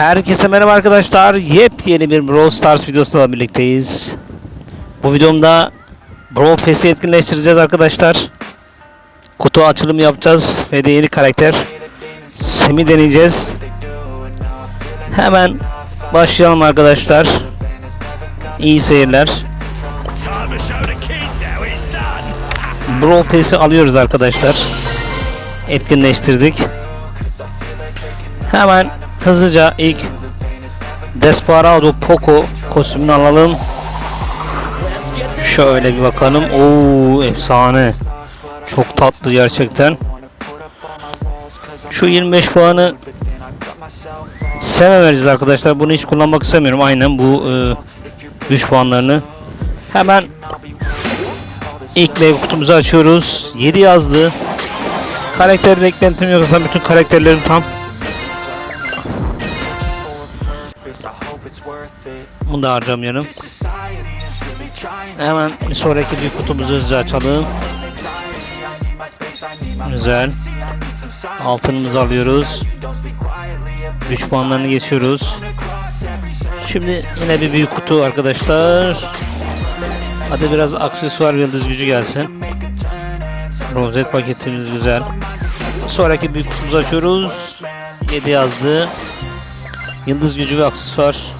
Herkese merhaba arkadaşlar. Yepyeni bir Brawl Stars videosuyla birlikteyiz. Bu videomda Brawl Pass'i etkinleştireceğiz arkadaşlar. Kutu açılımı yapacağız ve de yeni karakter Semi deneyeceğiz. Hemen başlayalım arkadaşlar. İyi seyirler. Brawl Pass'i alıyoruz arkadaşlar. Etkinleştirdik. Hemen hızlıca ilk Desperado Poco kostümünü alalım. Şöyle bir bakalım. Oo efsane. Çok tatlı gerçekten. Şu 25 puanı Seme vereceğiz arkadaşlar. Bunu hiç kullanmak istemiyorum. Aynen bu e, güç puanlarını. Hemen İlk meyve kutumuzu açıyoruz. 7 yazdı. Karakter beklentim yok. Aslında bütün karakterlerim tam. Bunu da harcamayalım. Hemen bir sonraki bir kutumuzu hızlıca açalım. Güzel. Altınımızı alıyoruz. Güç puanlarını geçiyoruz. Şimdi yine bir büyük kutu arkadaşlar. Hadi biraz aksesuar yıldız gücü gelsin. Rozet paketimiz güzel. Sonraki büyük kutumuzu açıyoruz. 7 yazdı. Yıldız gücü ve aksesuar.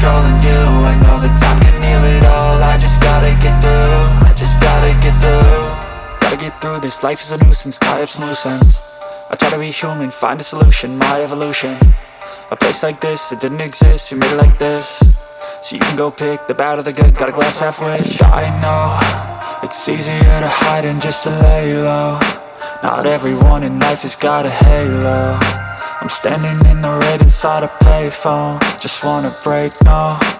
controlling you. I know that time can heal it all, I just gotta get through. I just gotta get through. Gotta get through this, life is a nuisance, tie up some loose ends I try to be human, find a solution, my evolution. A place like this, it didn't exist, we made it like this. So you can go pick the bad or the good, got a glass half wish. I know, it's easier to hide than just to lay low. Not everyone in life has got a halo I'm standing in the red inside a payphone. Just wanna break, no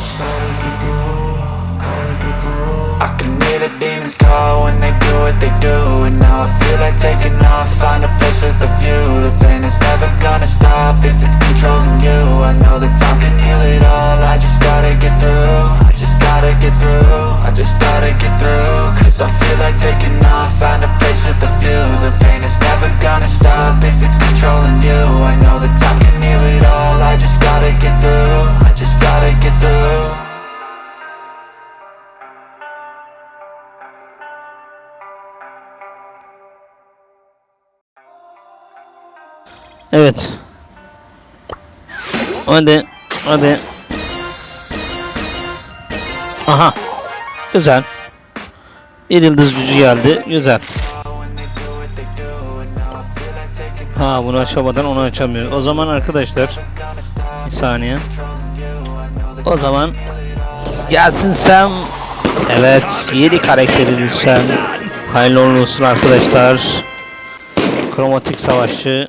I can hear the demons call when they do what they do And now I feel like taking off, find a place with a view Evet. Hadi. Hadi. Aha. Güzel. Bir yıldız gücü geldi. Güzel. Ha bunu açamadan onu açamıyor. O zaman arkadaşlar bir saniye. O zaman gelsin Sam. Evet yeni karakterimiz Sam. Hayırlı olsun arkadaşlar. Kromatik savaşçı.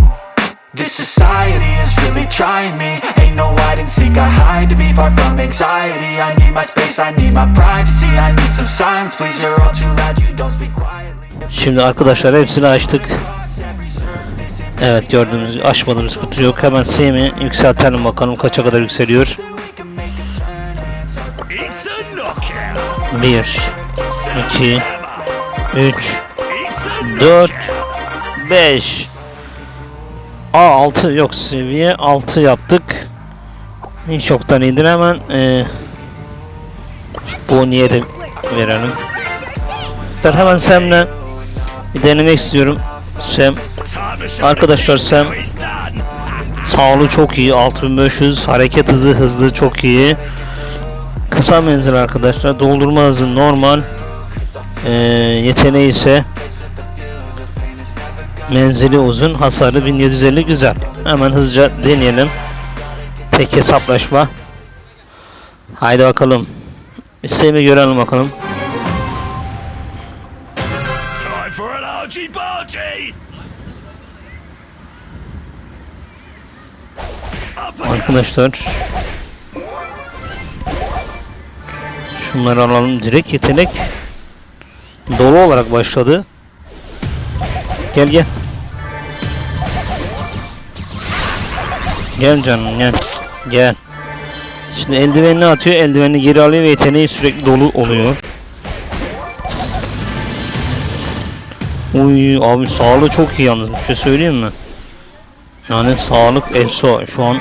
This society is really trying me Ain't no hide and seek, I hide to be far from anxiety I need my space, I need my privacy I need some silence, please, you're all too loud, you don't speak quietly Şimdi arkadaşlar hepsini açtık. Evet gördüğümüz açmadığımız kutu yok. Hemen Sam'i yükseltelim bakalım kaça kadar yükseliyor. It's a knockout. 1, 2, 3, It's a 4, 5. Aa 6 yok seviye 6 yaptık. Hiç çoktan iyidir hemen e, bu niye de verelim. Hemen Sam'le bir denemek istiyorum. Sam Arkadaşlar Sam sağlığı çok iyi 6500 hareket hızı hızlı çok iyi. Kısa menzil arkadaşlar doldurma hızı normal. Ee, yeteneği ise menzili uzun hasarı 1750 güzel. Hemen hızlıca deneyelim. Tek hesaplaşma. Haydi bakalım. İsteğimi görelim bakalım. Arkadaşlar Şunları alalım direkt yetenek dolu olarak başladı. Gel gel. Gel canım gel. Gel. Şimdi eldivenini atıyor, eldiveni geri alıyor ve yeteneği sürekli dolu oluyor. Uy abi sağlığı çok iyi yalnız bir şey söyleyeyim mi? Yani sağlık efso şu an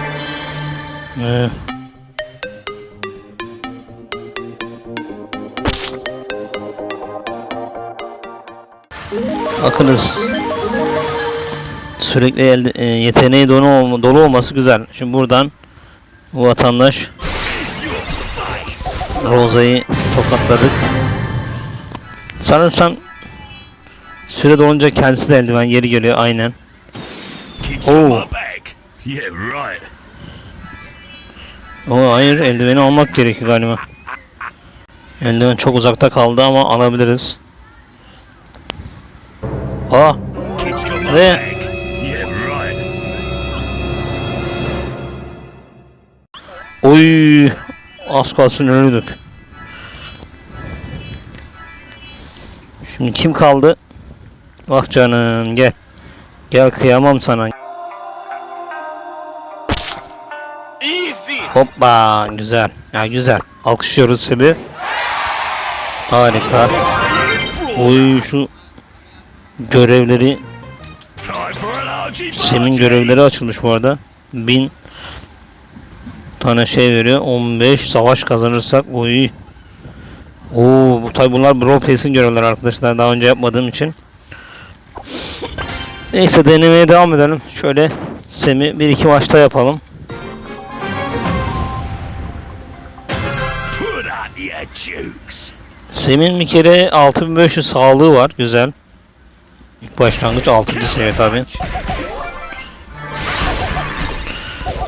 ee, Bakınız sürekli elde, e, yeteneği dolu, dolu olması güzel. Şimdi buradan bu vatandaş Roza'yı tokatladık. Sanırsam süre dolunca kendisi de eldiven geri geliyor aynen. kids Oh. got my back. Yeah, right. O hayır eldiveni almak gerekiyor galiba. Eldiven çok uzakta kaldı ama alabiliriz. Aa Ve- oy az kalsın ölürdük. Şimdi kim kaldı? Bak canım gel. Gel kıyamam sana. Hoppa güzel. Ya güzel. Alkışlıyoruz seni. Harika. Oy şu görevleri Sem'in görevleri açılmış bu arada. 1000 tane şey veriyor. 15 savaş kazanırsak oy. Oo bu tabi bunlar Brawl Pass'in görevleri arkadaşlar. Daha önce yapmadığım için. Neyse denemeye devam edelim. Şöyle Sem'i bir iki maçta yapalım. Sem'in bir kere 6500 sağlığı var. Güzel. İlk başlangıç 6. seviye tabi.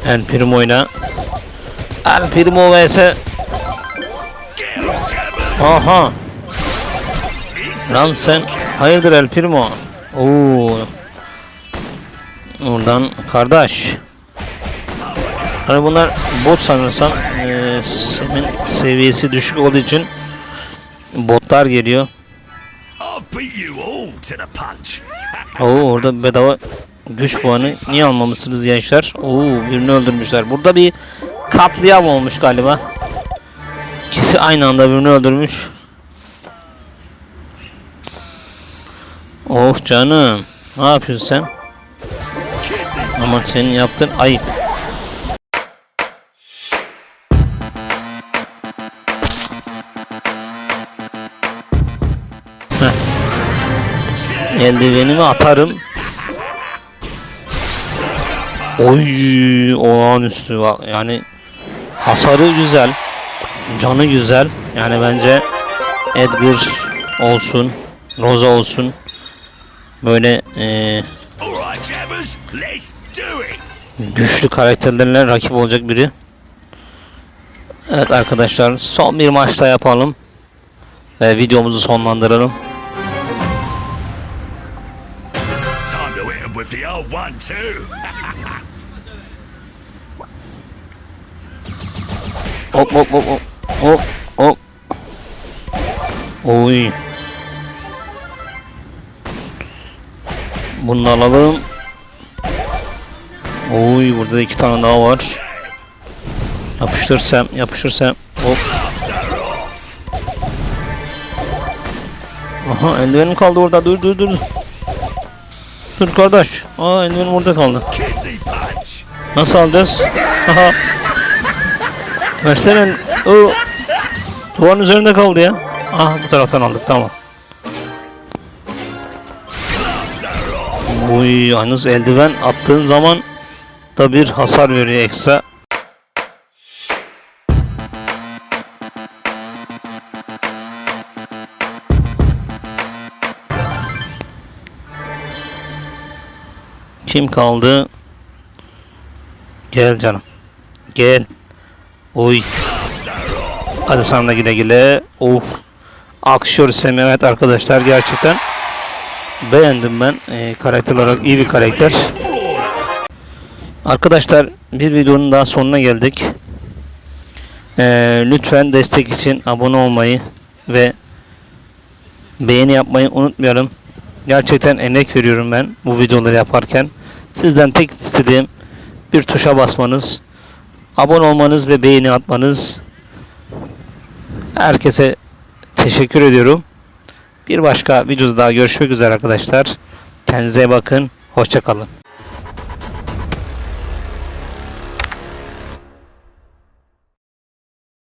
El Primo'yla Vs Get 'em, Jabber. Aha lan sen hayırdır El Primo Oo Oradan kardeş Hani bunlar bot sanırsam eee Sem'in seviyesi düşük olduğu için botlar geliyor. Oo orada bedava güç puanı niye almamışsınız gençler? Oo birini öldürmüşler. Burada bir katliam olmuş galiba. İkisi aynı anda birini öldürmüş. Oh canım. Ne yapıyorsun sen? Ama senin yaptığın ayıp. Eldivenimi atarım. Oy olağanüstü bak yani hasarı güzel canı güzel yani bence Edgar olsun Rosa olsun böyle it. güçlü karakterlerle rakip olacak biri. Evet arkadaşlar son bir maçta yapalım ve videomuzu sonlandıralım. One too. Hop hop hop hop hop. Oy. Bunu alalım. Oy burada da iki tane daha var. Yapıştırsam, yapıştırsam. Hop. Aha eldivenim kaldı orada. Dur dur dur. Dur kardeş. Aa eldivenim orada kaldı. Nasıl alacağız? Aha. Versene. O duvarın üzerinde kaldı ya. Ah bu taraftan aldık tamam. Bu yalnız eldiven attığın zaman da bir hasar veriyor ekstra. Kim kaldı? Gel canım. Gel. Oy. Hadi da güle güle. Of. Alkışlıyoruz Mehmet arkadaşlar gerçekten. Beğendim ben. Ee, karakter olarak iyi bir karakter. Arkadaşlar bir videonun daha sonuna geldik. Ee, lütfen destek için abone olmayı ve beğeni yapmayı unutmayalım. Gerçekten emek veriyorum ben bu videoları yaparken. Sizden tek istediğim bir tuşa basmanız, abone olmanız ve beğeni atmanız. Herkese teşekkür ediyorum. Bir başka videoda daha görüşmek üzere arkadaşlar. Kendinize bakın. Hoşçakalın.